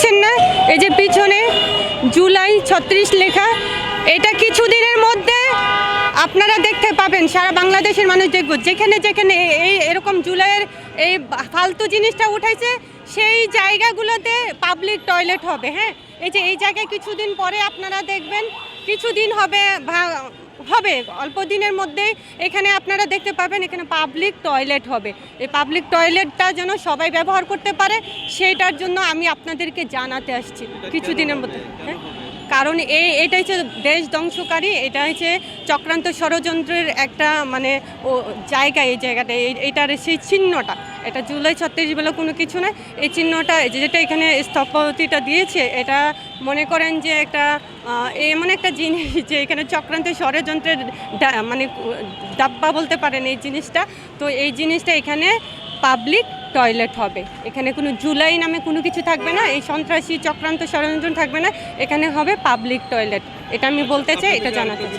দেখছেন না? এই যে পিছনে জুলাই ছত্রিশ লেখা। এটা কিছুদিনের মধ্যে আপনারা দেখতে পাবেন, সারা বাংলাদেশের মানুষ দেখব। যেখানে যেখানে এই এরকম জুলাইয়ের এই ফালতু জিনিসটা উঠাইছে সেই জায়গাগুলোতে পাবলিক টয়লেট হবে হ্যাঁ? এই যে এই জায়গায় কিছুদিন পরে আপনারা দেখবেন, কিছুদিন হবে হবে। অল্প দিনের মধ্যেই এখানে আপনারা দেখতে পাবেন এখানে পাবলিক টয়লেট হবে। এই পাবলিক টয়লেটটা যেন সবাই ব্যবহার করতে পারে সেইটার জন্য আমি আপনাদেরকে জানাতে আসছি। কিছু দিনের মধ্যে হ্যাঁ? কারণ এই এটা হচ্ছে দেশ ধ্বংসকারী, এটা হচ্ছে চক্রান্ত ষড়যন্ত্রের একটা মানে ও, জায়গা এই জায়গাটা এইটার সেই চিহ্নটা। এটা জুলাই ছত্রিশ বলে কোনো কিছু নয় এই চিহ্নটা যেটা এখানে স্থপতিটা দিয়েছে, এটা মনে করেন যে একটা এমন একটা জিনিস যে এখানে চক্রান্ত ষড়যন্ত্রের মানে ডাব্বা বলতে পারেন এই জিনিসটা। তো এই জিনিসটা এখানে পাবলিক টয়লেট হবে। এখানে কোনো জুলাই নামে কোনো কিছু থাকবে না এই সন্ত্রাসী চক্রান্ত ষড়যন্ত্র থাকবে না এখানে হবে পাবলিক টয়লেট। এটা আমি বলতে চাই এটা জানাতে চাই।